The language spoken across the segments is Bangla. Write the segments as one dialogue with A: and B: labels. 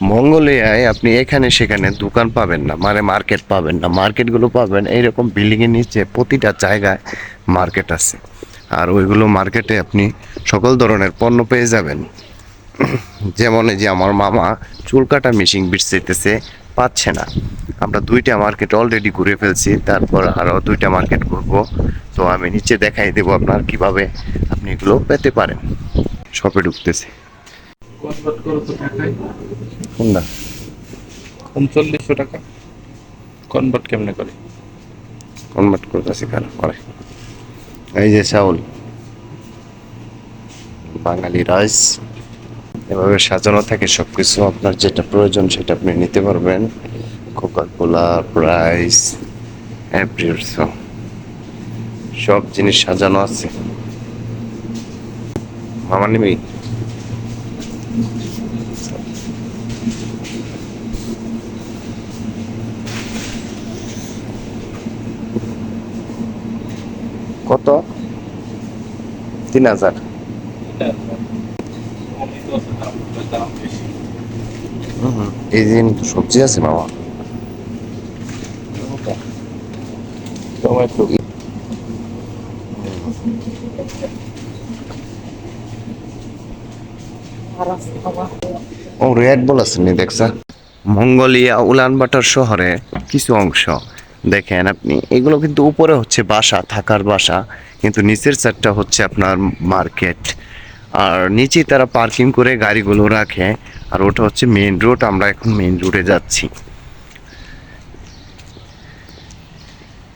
A: মঙ্গলিয়ায় আপনি এখানে সেখানে দোকান পাবেন না মানে মার্কেট পাবেন না। মার্কেটগুলো পাবেন, এইরকম বিল্ডিংয়ের নিচে প্রতিটা জায়গায় মার্কেট আছে। আর ওইগুলো মার্কেটে আপনি সকল ধরনের পণ্য পেয়ে যাবেন। যেমন যে আমার মামা চুল কাটা মেশিন বিছাইতেছে, পাচ্ছে না। আমরা দুইটা মার্কেট অলরেডি ঘুরে ফেলছি, তারপর আরও দুইটা মার্কেট ঘুরব। তো আমি নিচে দেখাই দেবো আপনার কীভাবে আপনি এগুলো পেতে পারেন। শপে ঢুকতেছে।
B: কনভার্ট করো তো টাকায়
A: কোনটা?
B: উনচল্লিশশো টাকা। কনভার্ট কেমনে করে?
A: কনভার্ট করতেছি কারও করে। এই যে চাউল। বাঙালি রাইস এভাবে সাজানো থাকে সব কিছু আপনার যেটা প্রয়োজন সেটা আপনি নিতে পারবেন। কোকা কোলা প্রাইস অ্যাপ্রিলসো সব জিনিস সাজানো আছে। মামা নিবি? কত? তিন হাজার। এই দিন সবজি আছে মামা।
B: টমেটো।
A: ও রেড বল আছে নি, দেখছা। মঙ্গোলিয়া উলানবাটার শহরে কিছু অংশ, দেখেন আপনি, এগুলো কিন্তু উপরে হচ্ছে বাসা, থাকার বাসা, কিন্তু নিচের সাইডটা হচ্ছে আপনার মার্কেট আর নিচেই তারা পার্কিং করে গাড়িগুলো রাখে, আর ওটা হচ্ছে মেইন রোড আমরা এখন মেইন রোডে যাচ্ছি।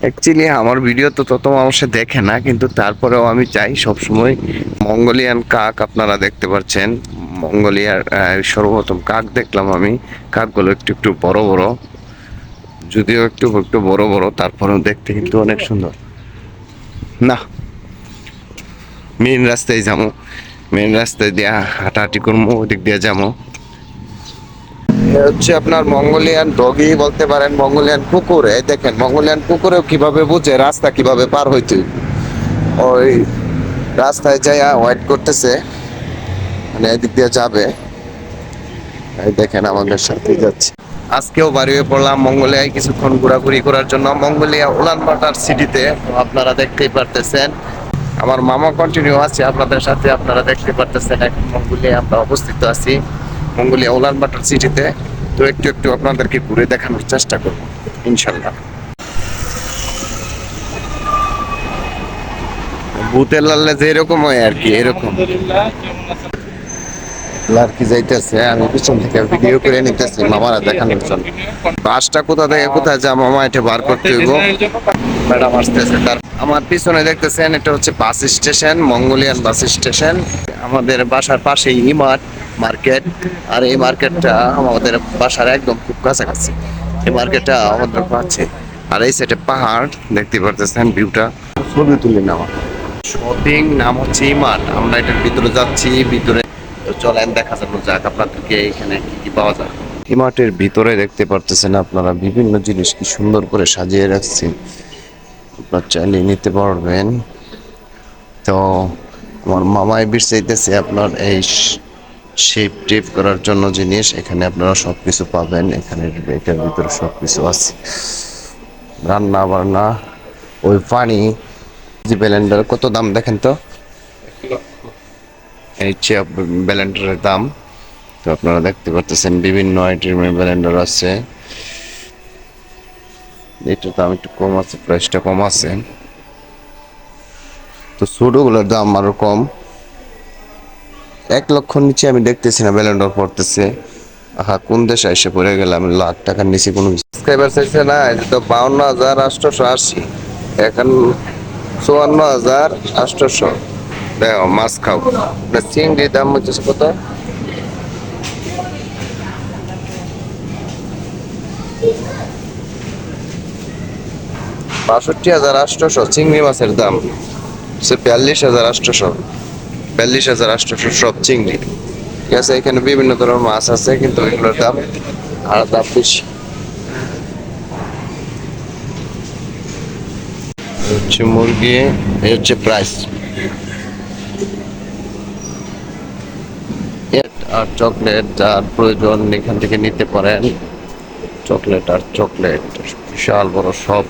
A: অ্যাকচুয়ালি আমার ভিডিও তো তত মানুষে দেখে না, কিন্তু তারপরেও আমি চাই সবসময় মঙ্গোলিয়ান কাক আপনারা দেখতে পাচ্ছেন মঙ্গোলিয়ার সর্বপ্রথম কাক দেখলাম আমি। কাকগুলো একটু একটু বড় বড়। যদিও একটু একটু বড় বড়, তারপরেও দেখতে কিন্তু অনেক সুন্দর। না মেন রাস্তায় যাব। মেন রাস্তায় দিয়া হাঁটাহাঁটি করব, ওদিক দিয়ে যাব। হচ্ছে আপনার মঙ্গোলিয়ান ডগি বলতে পারেন, মঙ্গোলিয়ান কুকুর এই দেখেন, মঙ্গোলিয়ান কুকুরেও কীভাবে বুঝে, রাস্তা কীভাবে পার হইতে। ওই রাস্তায় যাইয়া ওয়েট করতেছে। মানে এদিক দিয়ে যাবে। দেখেন আমাদের সাথে যাচ্ছে। আজকেও বাড়ি হয়ে পড়লাম মঙ্গোলিয়ায় কিছুক্ষণ ঘোরাঘুরি করার জন্য। মঙ্গোলিয়া উলানবাটার সিটিতে আপনারা দেখতেই পারতেছেন। আমার মামা কন্টিনিউ আছে, আপনাদের সাথে আপনারা দেখতে পারতেছেন। এখন মঙ্গোলিয়া আমরা অবস্থিত আছি, মঙ্গোলিয়া উলানবাটার সিটিতে। তো একটু একটু আপনাদেরকে ঘুরে দেখানোর চেষ্টা করব ইনশাল্লাহ ভূতের যে এরকম হয় আর কি, এরকম। যাইতেছে, আমি পিছন থেকে ভিডিও করে নিতেছি, মামারা দেখানোর জন্য। বাসটা কোথা থেকে, কোথায় যা মামা এটা বার করতে হইব। ম্যাডাম আসতেছে, তার আমার পিছনে দেখতেছেন, এটা হচ্ছে bus station, Mongolian bus station. আমাদের বাসার পাশেই ইমার্ট মার্কেট, আর এই মার্কেটটা আমাদের বাসার একদম খুব কাছাকাছি। এই মার্কেটটা আমাদের পাচ্ছে আর এই সাইডে পাহাড়, দেখতে পারতেছেন ভিউটা। ছবি তুলি নেওয়া শপিং নাম হচ্ছে ইমার্ট আমরা এটার ভিতরে যাচ্ছি, ভিতরে তো চলেন দেখা যাব যাক আপনাদেরকে এখানে কি কি পাওয়া যায়। ইমার্টের ভিতরে দেখতে পারতেছেন আপনারা বিভিন্ন জিনিস কি সুন্দর করে সাজিয়ে রাখছে আপনার চাইলে নিতে পারবেন। তো আমার মামাই বির চাইতেছে আপনার এই শেপ টেপ করার জন্য জিনিস এখানে আপনারা সব কিছু পাবেন এখানে এটার ভিতরে সব কিছু আছে। রান্না বান্না ওই পানি যে ব্লেন্ডার কত দাম দেখেন তো? হচ্ছে ব্লেন্ডারের দাম। তো আপনারা দেখতে পারতেছেন বিভিন্ন আইটেমের ব্লেন্ডার আছে। এটার দাম একটু কম আছে, প্রাইসটা কম আছে। তো ছোটগুলোর দাম আরও কম। এক লক্ষ নিচে আমি দেখতেছি না ব্যালেন্ডর পড়তেছে। আহা, কোন দেশে এসে পড়ে গেলাম? লাখ টাকার নিচে কোনো সাবস্ক্রাইবার চাইছে না এটা তো বাউন্ন হাজার আটশোশো আশি। এখন চুয়ান্ন হাজার আটশোশো দেখো মাছ খাও না চিংড়ির দাম হচ্ছে কত বাষট্টি হাজার আটশোশো চিংড়ি মাছের দাম সে বিয়াল্লিশ হাজার আটশোশো বিয়াল্লিশ হাজার আটশোশো সব চিংড়ি ঠিক আছে এখানে বিভিন্ন ধরনের মাছ আছে কিন্তু এগুলোর দাম আর দাম বেশি হচ্ছে মুরগি এই হচ্ছে প্রাইস আর চকলেট যার প্রয়োজন এখান থেকে নিতে পারেন। চকলেট আর চকলেট বিশাল বড় সব।